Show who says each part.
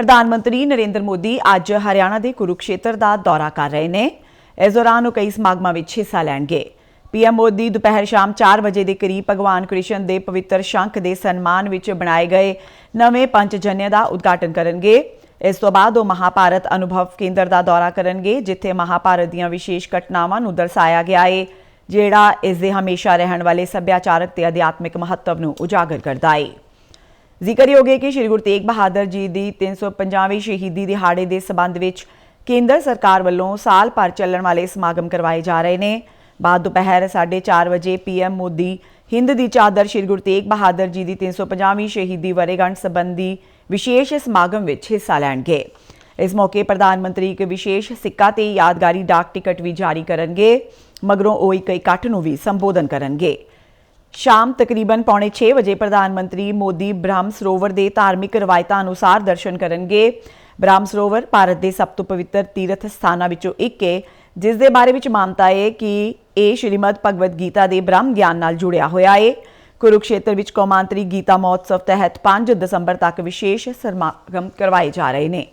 Speaker 1: ਪ੍ਰਧਾਨ ਮੰਤਰੀ ਨਰਿੰਦਰ ਮੋਦੀ ਅੱਜ ਹਰਿਆਣਾ ਦੇ ਕੁਰੂਕਸ਼ੇਤਰ ਦਾ ਦੌਰਾ ਕਰ ਰਹੇ ਨੇ। ਇਸ ਦੌਰਾਨ ਉਹ ਕਈ ਸਮਾਗਮਾਂ ਵਿੱਚ ਹਿੱਸਾ ਲੈਣਗੇ। ਪੀਐਮ ਮੋਦੀ ਦੁਪਹਿਰ ਸ਼ਾਮ 4 ਵਜੇ ਦੇ ਕਰੀਬ ਭਗਵਾਨ ਕ੍ਰਿਸ਼ਨ ਦੇ ਪਵਿੱਤਰ ਸ਼ੰਖ ਦੇ ਸਨਮਾਨ ਵਿੱਚ ਬਣਾਏ ਗਏ ਨਵੇਂ ਪੰਚਜਨਯ ਦਾ ਉਦਘਾਟਨ ਕਰਨਗੇ। ਇਸ ਤੋਂ ਬਾਅਦ ਉਹ ਮਹਾਭਾਰਤ ਅਨੁਭਵ ਕੇਂਦਰ ਦਾ ਦੌਰਾ ਕਰਨਗੇ, ਜਿੱਥੇ ਮਹਾਭਾਰਤ ਦੀਆਂ ਵਿਸ਼ੇਸ਼ ਘਟਨਾਵਾਂ ਨੂੰ ਦਰਸਾਇਆ ਗਿਆ ਹੈ ਜਿਹੜਾ ਇਸ ਦੇ ਹਮੇਸ਼ਾ ਰਹਿਣ ਵਾਲੇ ਸੱਭਿਆਚਾਰਕ ਤੇ ਅਧਿਆਤਮਿਕ ਮਹੱਤਵ ਨੂੰ ਉਜਾਗਰ ਕਰਦਾ ਹੈ ਜ਼ਿਕਰਯੋਗ ਹੈ ਕਿ ਸ਼੍ਰੀ ਗੁਰੂ ਤੇਗ ਬਹਾਦਰ ਜੀ ਦੀ 350ਵੀਂ ਸ਼ਹੀਦੀ ਦਿਹਾੜੇ ਦੇ ਸਬੰਧ ਵਿੱਚ ਕੇਂਦਰ ਸਰਕਾਰ ਵੱਲੋਂ ਸਾਲ ਭਰ ਚੱਲਣ ਵਾਲੇ ਸਮਾਗਮ ਕਰਵਾਏ ਜਾ ਰਹੇ ਨੇ। ਬਾਅਦ ਦੁਪਹਿਰ 4:30 ਵਜੇ ਪੀਐਮ ਮੋਦੀ ਹਿੰਦ ਦੀ ਚਾਦਰ ਸ਼੍ਰੀ ਗੁਰੂ ਤੇਗ ਬਹਾਦਰ ਜੀ ਦੀ 350ਵੀਂ ਸ਼ਹੀਦੀ ਵਰੇਗੰਢ ਸੰਬੰਧੀ ਵਿਸ਼ੇਸ਼ ਸਮਾਗਮ ਵਿੱਚ ਹਿੱਸਾ ਲੈਣਗੇ। ਇਸ ਮੌਕੇ ਪ੍ਰਧਾਨ ਮੰਤਰੀ ਇੱਕ ਵਿਸ਼ੇਸ਼ ਸਿੱਕਾ ਤੇ ਯਾਦਗਾਰੀ ਡਾਕ ਟਿਕਟ ਵੀ ਜਾਰੀ ਕਰਨਗੇ, ਮਗਰੋਂ ਉਹ ਇੱਕ ਇਕੱਠ ਨੂੰ ਵੀ ਸੰਬੋਧਨ ਕਰਨਗੇ। ਸ਼ਾਮ ਤਕਰੀਬਨ ਪੌਣੇ 6 ਵਜੇ ਪ੍ਰਧਾਨ ਮੰਤਰੀ ਮੋਦੀ ਬ੍ਰਹਮ ਸਰੋਵਰ ਦੇ ਧਾਰਮਿਕ ਰਵਾਇਤਾਂ ਅਨੁਸਾਰ ਦਰਸ਼ਨ ਕਰਨਗੇ। ਬ੍ਰਹਮ ਸਰੋਵਰ ਭਾਰਤ ਦੇ ਸਭ ਤੋਂ ਪਵਿੱਤਰ ਤੀਰਥ ਸਥਾਨਾਂ ਵਿੱਚੋਂ ਇੱਕ ਹੈ ਜਿਸ ਦੇ ਬਾਰੇ ਵਿੱਚ ਮਾਨਤਾ ਹੈ ਕਿ ਇਹ ਸ਼੍ਰੀਮਦ ਭਗਵਦ ਗੀਤਾ ਦੇ ਬ੍ਰਹਮ ਗਿਆਨ ਨਾਲ ਜੁੜਿਆ ਹੋਇਆ ਹੈ ਕੁਰੂਕਸ਼ੇਤਰ ਵਿੱਚ ਕੌਮਾਂਤਰੀ ਗੀਤਾ ਮਹੋਤਸਵ ਤਹਿਤ 5 ਦਸੰਬਰ ਤੱਕ ਵਿਸ਼ੇਸ਼ ਸਮਾਗਮ ਕਰਵਾਏ ਜਾ ਰਹੇ ਨੇ।